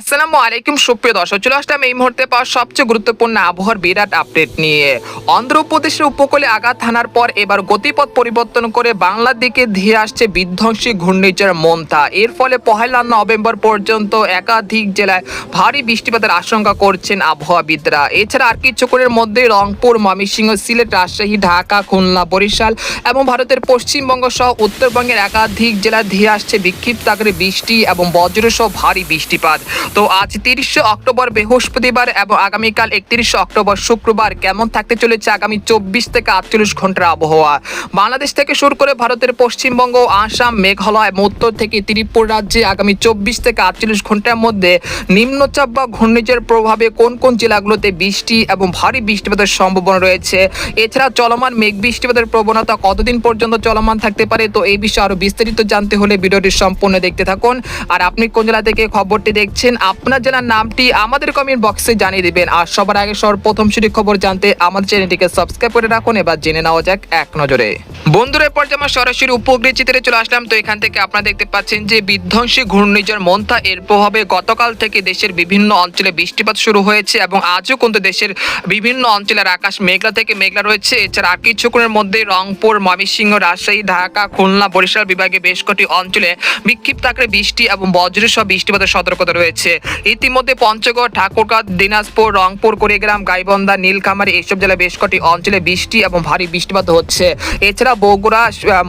আসসালামু আলাইকুম, সুপ্রিয় দর্শক, চলে আসলাম এই মুহূর্তে পাওয়া সবচেয়ে গুরুত্বপূর্ণ আবহাওয়ার বিরাট আপডেট নিয়ে। অন্ধ্রপ্রদেশের উপকূলে আঘাত হানার পর এবার গতিপথ পরিবর্তন করে বাংলার দিকে ধেয়ে আসছে বিধ্বংসী ঘূর্ণিঝড় মন্থা। এর ফলে পহেলা নভেম্বর পর্যন্ত একাধিক জেলায় ভারী বৃষ্টিপাতের আশঙ্কা করছেন আবহাওয়াবিদরা। এছাড়া আর কিছুক্ষণের মধ্যে রংপুর, ময়মনসিংহ, সিলেট, রাজশাহী, ঢাকা, খুলনা, বরিশাল এবং ভারতের পশ্চিমবঙ্গ সহ উত্তরবঙ্গের একাধিক জেলায় ধেয়ে আসছে বিক্ষিপ্ত আকারে বৃষ্টি এবং বজ্রসহ ভারী বৃষ্টিপাত। তো আজ তিরিশে অক্টোবর বৃহস্পতিবার এবং আগামীকাল একত্রিশে অক্টোবর শুক্রবার কেমন থাকতে চলেছে আগামী চব্বিশ থেকে আটচল্লিশ ঘণ্টার আবহাওয়া? বাংলাদেশ থেকে শুরু করে ভারতের পশ্চিমবঙ্গ, আসাম, মেঘালয় এবং উত্তর থেকে ত্রিপুরা রাজ্যে আগামী চব্বিশ থেকে আটচল্লিশ ঘণ্টার মধ্যে নিম্নচাপ বা ঘূর্ণিঝড়ের প্রভাবে কোন কোন জেলাগুলোতে বৃষ্টি এবং ভারী বৃষ্টিপাতের সম্ভাবনা রয়েছে? এছাড়া চলমান মেঘ বৃষ্টিপাতের প্রবণতা কতদিন পর্যন্ত চলমান থাকতে পারে? তো এই বিষয়ে আরও বিস্তারিত জানতে হলে ভিডিওটি সম্পূর্ণ দেখতে থাকুন। আর আপনি কোন জেলা থেকে খবরটি দেখছেন আপনার জেলার নামটি আমাদের কমেন্ট বক্সে জানিয়ে দিবেন। আর সবার আগে সর্বপ্রথম সঠিক খবর জানতে আমাদের চ্যানেলটিকে সাবস্ক্রাইব করে রাখুন। এবার জেনে নেওয়া যাক এক নজরে। বন্ধুরা, এরপর যে আমরা সরাসরি উপগ্রহ চিত্রে চলে আসলাম, তো এখান থেকে আপনারা দেখতে পাচ্ছেন যে বিধ্বংসী ঘূর্ণিঝড় মন্থা এর প্রভাবে গতকাল থেকে দেশের বিভিন্ন অঞ্চলে বৃষ্টিপাত শুরু হয়েছে এবং আজও কিন্তু দেশের বিভিন্ন অঞ্চলের আকাশ মেঘলা থেকে মেঘলা রয়েছে। এছাড়া আর কিছুক্ষণের মধ্যে রংপুর, ময়মনসিংহ, রাজশাহী, ঢাকা, খুলনা, বরিশাল বিভাগে বেশ কটি অঞ্চলে বিক্ষিপ্ত আকারে বৃষ্টি এবং বজ্র সহ বৃষ্টিপাতের সতর্কতা রয়েছে। ইতিমধ্যে পঞ্চগড়, ঠাকুরগাঁও, দিনাজপুর, রংপুর, কুড়িগ্রাম, গাইবন্ধা, নীলকামারী এইসব জেলায় বেশ কটি অঞ্চলে বৃষ্টি এবং ভারী বৃষ্টিপাত হচ্ছে। এছাড়া বগুড়া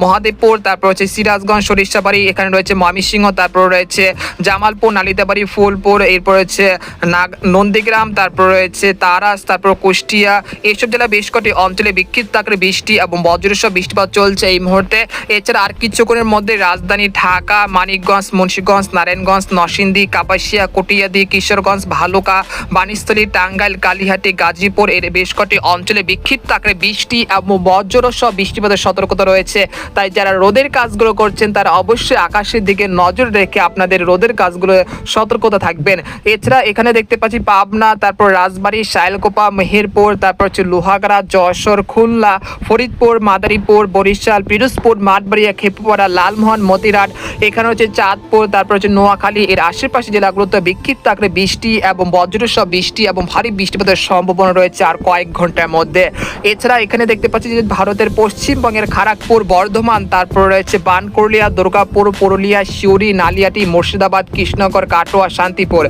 মহাদেবপুর, তারপর হচ্ছে সিরাজগঞ্জ, সরিষাবাড়ি, এখানে রয়েছে ময়মনসিংহ, তারপর রয়েছে জামালপুর, নালিতাবাড়ি, ফুলপুর, এরপর রয়েছে নাগ, নন্দীগ্রাম, তারপর রয়েছে তারাস, তারপর কুষ্টিয়া, এইসব জেলা বেশ কটি অঞ্চলে বিক্ষিপ্ত আকারে বৃষ্টি এবং বজ্রসহ বৃষ্টিপাত চলছে এই মুহূর্তে। এছাড়া আর কিছুক্ষণের মধ্যে রাজধানী ঢাকা, মানিকগঞ্জ, মুন্সিগঞ্জ, নারায়ণগঞ্জ, নরসিংদী, কাপাসিয়া কটিয়াদি, কিশোরগঞ্জ, ভালুকা বানিস্থলী টাঙ্গাইল, কালিহাটি, গাজীপুর এর বেশ কটি অঞ্চলে বিক্ষিপ্ত আকারে বৃষ্টি এবং বজ্রসহ বৃষ্টিপাতের সতর্কতা রয়েছে। তাই যারা রোদের কাজগুলো করছেন, তারা অবশ্যই আকাশের দিকে নজর রেখে আপনাদের রোদের কাজগুলো সতর্কতা থাকবেন। এছাড়া এখানে দেখতে পাচ্ছি পাবনা, তারপর রাজবাড়ী, শাইলকোপা, মেহেরপুর, তারপর হচ্ছে লোহাগড়া, যশোর, খুলনা, ফরিদপুর, মাদারীপুর, বরিশাল, পিরোজপুর, মাঠবাড়িয়া, খেপুপাড়া, লালমোহন, মতিরাট, এখানে হচ্ছে চাঁদপুর, তারপর হচ্ছে নোয়াখালী, এর আশেপাশে জেলাগুলোতে বিক্ষিপ্ত আকারে বৃষ্টি এবং বজ্রসহ বৃষ্টি এবং ভারী বৃষ্টিপাতের সম্ভাবনা রয়েছে আর কয়েক ঘণ্টার মধ্যে। এছাড়া এখানে দেখতে পাচ্ছি যে ভারতের পশ্চিমবঙ্গের খড়গপুর বর্ধমান, তারপর রয়েছে বানকুরলিয়া দুর্গাপুর, পুরুলিয়া শিউরি নালিয়াটি, মুর্শিদাবাদ, কৃষ্ণনগর, কাটোয়া, শান্তিপুর।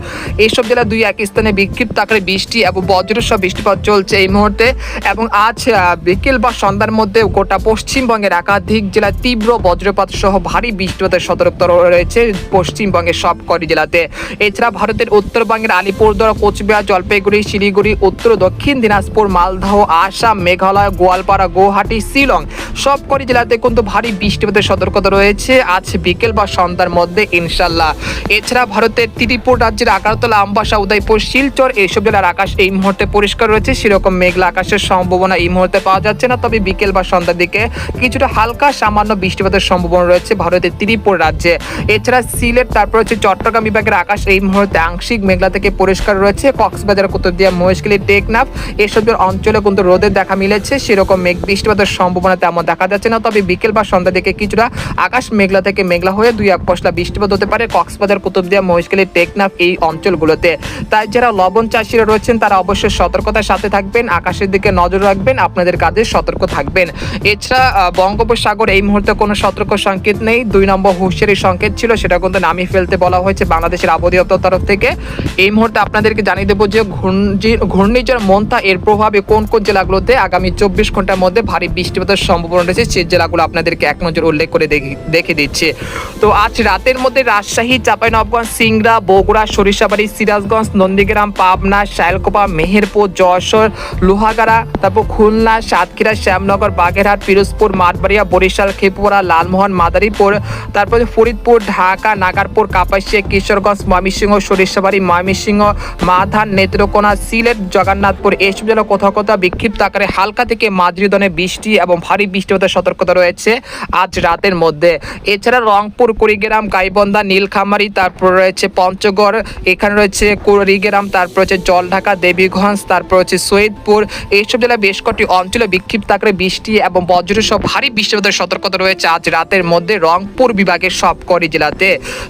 এইসব জেলা দুই এক স্থানে বিক্ষিপ্ত আকারে বৃষ্টি এবং বজ্রসহ বৃষ্টিপাত চলছে এই মুহূর্তে এবং আজ বিকেল বা সন্ধ্যার মধ্যে গোটা পশ্চিমবঙ্গের একাধিক জেলায় তীব্র বজ্রপাত সহ ভারী বৃষ্টিপাতের সতর্কতা রয়েছে পশ্চিমবঙ্গের সব কটি জেলাতে। এছাড়া ভারতের উত্তরবঙ্গের আলিপুরদুয়ার, কোচবিহার, জলপাইগুড়ি, শিলিগুড়ি, উত্তর, দক্ষিণ দিনাজপুর, মালদহ, আসাম, মেঘালয়, গোয়ালপাড়া, গুয়াহাটি, শিলং সব কটি জেলাতে কিন্তু ভারী বৃষ্টিপাতের সতর্কতা রয়েছে। আজ বিকেল বা সন্ধ্যার মধ্যে ইনশাল্লাহ এছাড়া ভারতের ত্রিপুর রাজ্যের আগারতলা, আমবাসা, উদয়পুর, শিলচর এইসব জেলার আকাশ এই মুহূর্তে পরিষ্কার রয়েছে। সেরকম মেঘলা আকাশের সম্ভাবনা এই মুহূর্তে পাওয়া যাচ্ছে না। তবে বিকেল বা সন্ধ্যার দিকে কিছুটা হালকা সামান্য বৃষ্টিপাতের সম্ভাবনা রয়েছে ভারতের ত্রিপুর রাজ্যে। এছাড়া সিলেট, তারপর হচ্ছে চট্টগ্রাম বিভাগের আকাশ এই মুহূর্তে আংশিক মেঘলা থেকে পরিষ্কার রয়েছে। কক্সবাজার, কুতুবদিয়া মহেশখালী টেকনাফ এসব অঞ্চলে কিন্তু রোদের দেখা মিলেছে। সেরকম মেঘ বৃষ্টিপাতের সম্ভাবনা তেমন দেখা যাচ্ছে না। তবে বিকেল বা সন্ধ্যা দিকে কিছুটা আকাশ মেঘলা থেকে মেঘলা হয়ে দুই এক পশলা বৃষ্টিপাত হতে পারে কক্সবাজার, কুতুবদিয়া মহেশখালী টেকনাফ এই অঞ্চলগুলোতে। তাই যারা লবণ চাষিরা রয়েছেন, তারা অবশ্যই সতর্কতার সাথে থাকবেন। আকাশের দিকে নজর রাখবেন, আপনাদের কাজে সতর্ক থাকবেন। এছাড়া বঙ্গোপসাগর এই মুহূর্তে কোনো সতর্ক সংকেত নেই। দুই নম্বর হুঁশিয়ারি সংকেত ছিল, সেটা কিন্তু নামিয়ে ফেলতে বলা হয়েছে বাংলাদেশের আবহাওয়া দপ্তর তরফ থেকে এই মুহূর্তে আপনাদেরকে জানিয়ে দেবো যে ঘূর্ণিঝড় মন্থা এর প্রভাবে কোন কোন জেলাগুলোতে আগামী চব্বিশ ঘণ্টার মধ্যে ভারী বৃষ্টিপাতের সম্ভাবনা রয়েছে সেই জেলাগুলো আপনাদেরকে এক নজর উল্লেখ করে দেখে- দিচ্ছে। তো আজ রাতের মধ্যে রাজশাহী, চাঁপাইনবাবগঞ্জ, সিংড়া, বগুড়া, সরিষাবাড়ি, সিরাজগঞ্জ, নন্দীগ্রাম, পাবনা শায়লকোপা মেহেরপুর, যশোর, লোহাগাড়া, তারপর খুলনা, সাতক্ষীরা, শ্যামনগর, বাগেরহাট, পিরোজপুর, মাঠবাড়িয়া, বরিশাল, খেপুরা, লালমোহন, মাদারীপুর, তারপরে ফরিদপুর, ঢাকা, নাগারপুর, কাপাসিয়া, কিশোরগঞ্জ, ময়মনসিংহ সরিষাবাড়ি, ময়মনসিংহ, মাধান, নেত্রকোনা, সিলেট, জগন্নাথপুর এইসব জেলা কোথাও কোথাও বিক্ষিপ্ত আকারে হালকা থেকে মাঝারি বৃষ্টি এবং ভারী বৃষ্টিপাতের সতর্কতা রয়েছে আজ রাতের মধ্যে। এছাড়া রংপুর, কুড়িগ্রাম, গাইবন্ধা নীলখামারি তারপর রয়েছে পঞ্চগড়, এখানে রয়েছে কুড়িগ্রাম, তারপর হচ্ছে জলঢাকা, দেবীগঞ্জ, তারপর হচ্ছে সৈয়দপুর। এইসব জেলায় বেশ কটি অঞ্চলে বিক্ষিপ্ত আকারে বৃষ্টি এবং বজ্র সহ ভারী বৃষ্টিপাতের সতর্কতা রয়েছে আজ রাতের মধ্যে রংপুর বিভাগের সব কটি জেলাতে।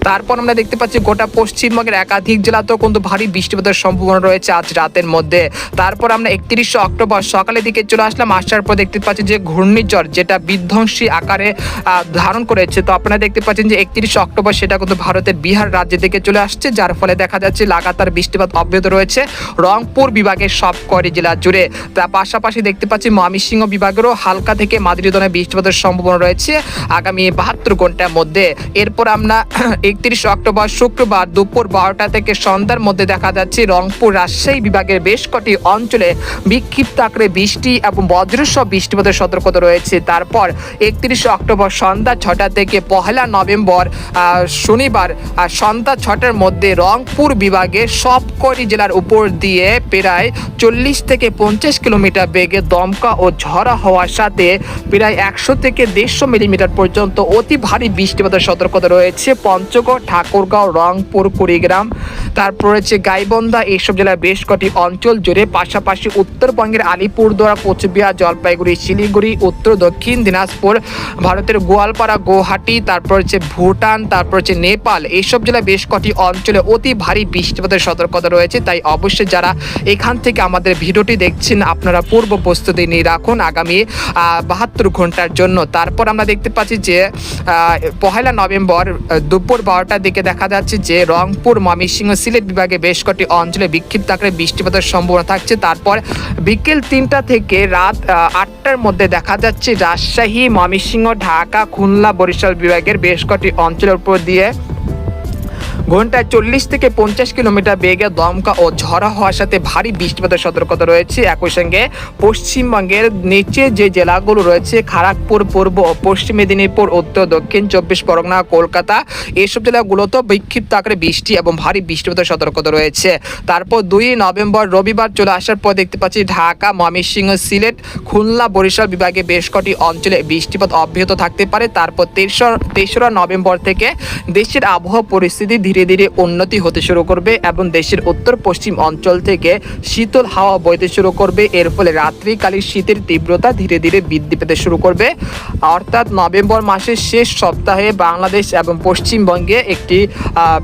তারপর আমরা দেখতে পাচ্ছি গোটা পশ্চিম পশ্চিমবঙ্গের একাধিক জেলাতেও কিন্তু ভারী বৃষ্টিপাতের সম্ভাবনা রয়েছে আজ রাতের মধ্যে। তারপর আমরা একত্রিশে অক্টোবর সকালের দিকে চলে আসলাম। আসার পর দেখতে পাচ্ছি যে ঘূর্ণিঝড় যেটা বিধ্বংসী আকারে ধারণ করেছে। তো আপনারা দেখতে পাচ্ছেন যে একত্রিশে অক্টোবর সেটা কিন্তু ভারতের বিহার রাজ্যের দিকে চলে আসছে, যার ফলে দেখা যাচ্ছে লাগাতার বৃষ্টিপাত অব্যাহত রয়েছে। রংপুর বিভাগের সব কয়টি জেলা জুড়ে। তার পাশাপাশি দেখতে পাচ্ছি ময়মনসিংহ বিভাগেরও হালকা থেকে মাঝারি ধরনের বৃষ্টিপাতের সম্ভাবনা রয়েছে আগামী বাহাত্তর ঘণ্টার মধ্যে। এরপর আমরা একত্রিশ অক্টোবর শুক্রবার দুপুর বারোটা থেকে সন্ধ্যার মধ্যে দেখা যাচ্ছে রংপুর রাজশাহী বিভাগের বেশ কটি অঞ্চলে বিক্ষিপ্ত আকারে বৃষ্টি এবং বজ্রসহ বৃষ্টিপাতের সতর্কতা রয়েছে। তারপর একত্রিশে অক্টোবর সন্ধ্যা ছটা থেকে পহেলা নভেম্বর শনিবার সন্ধ্যা ছটার মধ্যে রংপুর বিভাগের সবকটি জেলার উপর দিয়ে প্রায় চল্লিশ থেকে পঞ্চাশ কিলোমিটার বেগে দমকা ও ঝড়া হওয়ার সাথে প্রায় একশো থেকে দেড়শো মিলিমিটার পর্যন্ত অতি ভারী বৃষ্টিপাতের সতর্কতা রয়েছে। পঞ্চগড়, ঠাকুরগাঁও, রংপুর কুড়িগ্রাম। তারপর রয়েছে গাইবন্ধা, এইসব জেলার বেশ কটি অঞ্চল জুড়ে পাশাপাশি উত্তরবঙ্গের আলিপুরদুয়ার, কোচবিহার, জলপাইগুড়ি, শিলিগুড়ি, উত্তর, দক্ষিণ দিনাজপুর, ভারতের গোয়ালপাড়া গুয়াহাটি তারপর হচ্ছে ভুটান, তারপর হচ্ছে নেপাল, এইসব জেলায় বেশ কটি অঞ্চলে অতি ভারী বৃষ্টিপাতের সতর্কতা রয়েছে। তাই অবশ্যই যারা এখান থেকে আমাদের ভিডিওটি দেখছেন, আপনারা পূর্ব প্রস্তুতি নিয়ে রাখুন আগামী বাহাত্তর ঘণ্টার জন্য। তারপর আমরা দেখতে পাচ্ছি যে পহেলা নভেম্বর দুপুর বারোটার দিকে দেখা যাচ্ছে যে, রংপুর ময়মনসিংহ সিলেট বিভাগে বেশ কটি অঞ্চলে বিক্ষিপ্ত আকারে বৃষ্টিপাতের সম্ভাবনা থাকছে। তারপর বিকেল তিনটা থেকে রাত আটটার মধ্যে দেখা যাচ্ছে, রাজশাহী, ময়মনসিংহ, ঢাকা, খুলনা, বরিশাল বিভাগের বেশ কটি অঞ্চলের উপর দিয়ে ঘন্টায় চল্লিশ থেকে পঞ্চাশ কিলোমিটার বেগে দমকা ও ঝড়া হওয়ার সাথে ভারী বৃষ্টিপাতের সতর্কতা রয়েছে। একই সঙ্গে পশ্চিমবঙ্গের নিচে যে জেলাগুলো রয়েছে খড়গপুর পূর্ব ও পশ্চিম মেদিনীপুর, উত্তর, দক্ষিণ চব্বিশ, পরগনা, কলকাতা এইসব জেলাগুলোতেও বিক্ষিপ্ত আকারে বৃষ্টি এবং ভারী বৃষ্টিপাতের সতর্কতা রয়েছে। তারপর দুই নভেম্বর রবিবার চলে আসার পর দেখতে পাচ্ছি ঢাকা, ময়মনসিংহ, সিলেট, খুলনা, বরিশাল বিভাগে বেশ কটি অঞ্চলে বৃষ্টিপাত অব্যাহত থাকতে পারে। তারপর তেসরা তেসরা নভেম্বর থেকে দেশের আবহাওয়া পরিস্থিতি ধীরে ধীরে ধীরে উন্নতি হতে শুরু করবে এবং দেশের উত্তর পশ্চিম অঞ্চল থেকে শীতল হাওয়া বইতে শুরু করবে। এর ফলে রাত্রিকালীন শীতের তীব্রতা ধীরে ধীরে বৃদ্ধি পেতে শুরু করবে। অর্থাৎ নভেম্বর মাসের শেষ সপ্তাহে বাংলাদেশ এবং পশ্চিমবঙ্গে একটি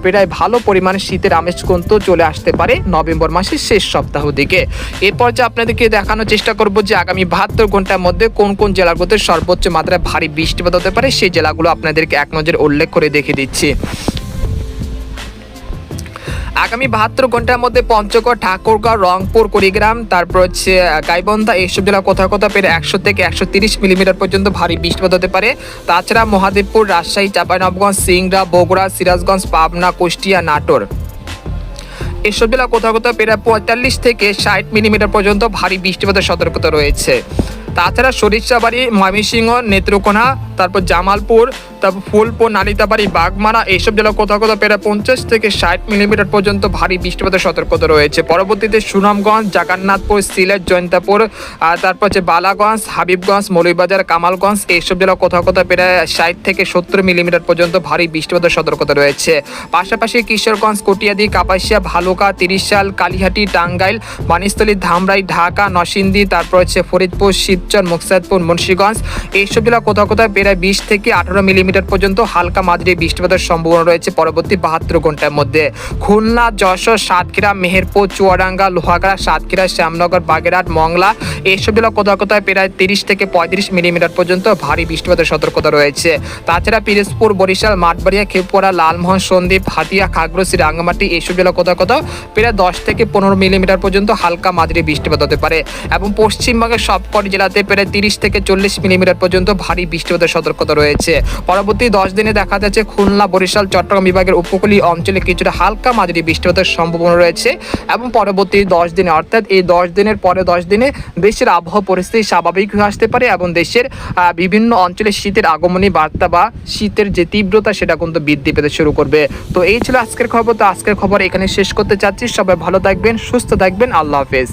প্রায় ভালো পরিমাণে শীতের আমেজ কিন্তু চলে আসতে পারে নভেম্বর মাসের শেষ সপ্তাহ দিকে। এরপর যে আপনাদেরকে দেখানোর চেষ্টা করব যে আগামী বাহাত্তর ঘণ্টার মধ্যে কোন কোন জেলাগুলোতে সর্বোচ্চ মাত্রায় ভারী বৃষ্টিপাত হতে পারে, সেই জেলাগুলো আপনাদেরকে এক নজর উল্লেখ করে দেখিয়ে দিচ্ছি। আগামী বাহাত্তর ঘণ্টার মধ্যে পঞ্চগড়, ঠাকুরগাঁও, রংপুর, কুড়িগ্রাম, তারপর হচ্ছে গাইবন্ধা, এইসব জেলা কোথাও কোথাও পেরে একশো থেকে একশো তিরিশ মিলিমিটার পর্যন্ত ভারী বৃষ্টিপাত হতে পারে। তাছাড়া মহাদেবপুর, রাজশাহী, চাঁপাইনবাবগঞ্জ, সিংড়া, বগুড়া, সিরাজগঞ্জ, পাবনা, কুষ্টিয়া, নাটোর। এসব জেলা কোথাও কোথাও প্রায় পঁয়তাল্লিশ থেকে ষাট মিলিমিটার পর্যন্ত ভারী বৃষ্টিপাতের সতর্কতা রয়েছে। তাছাড়া সরিষাবাড়ি, ময়মনসিংহ, নেত্রকোনা, তারপর জামালপুর, তারপর ফুলপুর, নালিতাবাড়ি, বাগমারা, এইসব জেলা কোথাও কোথাও প্রায় পঞ্চাশ থেকে ষাট মিলিমিটার পর্যন্ত ভারী বৃষ্টিপাতের সতর্কতা রয়েছে। পরবর্তীতে সুনামগঞ্জ, জাগান্নাথপুর, সিলেট, জয়ন্তাপুর, আর তারপর হচ্ছে বালাগঞ্জ, হাবিবগঞ্জ, মৌলভীবাজার, কামালগঞ্জ, এইসব জেলা কোথাও কোথাও প্রায় ষাট থেকে সত্তর মিলিমিটার পর্যন্ত ভারী বৃষ্টিপাতের সতর্কতা রয়েছে। পাশাপাশি কিশোরগঞ্জ, কটিয়াদি, কাপাসিয়া, ভালুকা, তিরিশাল, কালিহাটি, টাঙ্গাইল বানিস্থলী ধামরাই, ঢাকা, নরসিংদী, তারপর হচ্ছে ফরিদপুর শিবচর মুকসাদপুর, মুন্সিগঞ্জ। এইসব জেলা কোথাও কোথাও প্রায় বিশ থেকে আঠারো মিলিমিটার পর্যন্ত হালকা মাঝারি বৃষ্টিপাতের সম্ভাবনা রয়েছে পরবর্তী বাহাত্তর ঘণ্টার মধ্যে। খুলনা, যশোর, সাতক্ষীরা, মেহেরপুর, চুয়াডাঙ্গা, লোহাগড়া, সাতক্ষীরা, শ্যামনগর, বাগেরহাট, মংলা এইসব জেলা কোথাও কোথাও প্রায় তিরিশ থেকে পঁয়ত্রিশ মিলিমিটার পর্যন্ত ভারী বৃষ্টিপাতের সতর্কতা রয়েছে। তাছাড়া পিরোজপুর, বরিশাল, মাঠবাড়িয়া খেপুরা লালমোহন, সন্দ্বীপ, হাতিয়া, খাগড়াছড়ি, রাঙ্গামাটি এইসব জেলা কোথাও কোথাও প্রায় দশ থেকে পনেরো মিলিমিটার পর্যন্ত হালকা মাঝারি বৃষ্টিপাত হতে পারে। এবং পশ্চিমবঙ্গের সবকটি জেলাতে প্রায় তিরিশ থেকে চল্লিশ মিলিমিটার পর্যন্ত ভারী বৃষ্টিপাতের সতর্কতা রয়েছে। পরবর্তী দশ দিনে দেখা যাচ্ছে খুলনা, বরিশাল, চট্টগ্রাম বিভাগের উপকূলীয় অঞ্চলে কিছুটা হালকা মাঝারি বৃষ্টিপাতের সম্ভাবনা রয়েছে এবং পরবর্তী দশ দিনে, অর্থাৎ এই দশ দিনের পরে দশ দিনে দেশের আবহাওয়া পরিস্থিতি স্বাভাবিক হয়ে আসতে পারে এবং দেশের বিভিন্ন অঞ্চলে শীতের আগমনী বার্তা বা শীতের যে তীব্রতা সেটা কিন্তু বৃদ্ধি পেতে শুরু করবে। তো এই ছিল আজকের খবর। তো আজকের খবর এখানে শেষ করতে চাচ্ছি। সবাই ভালো থাকবেন, সুস্থ থাকবেন। আল্লাহ হাফেজ।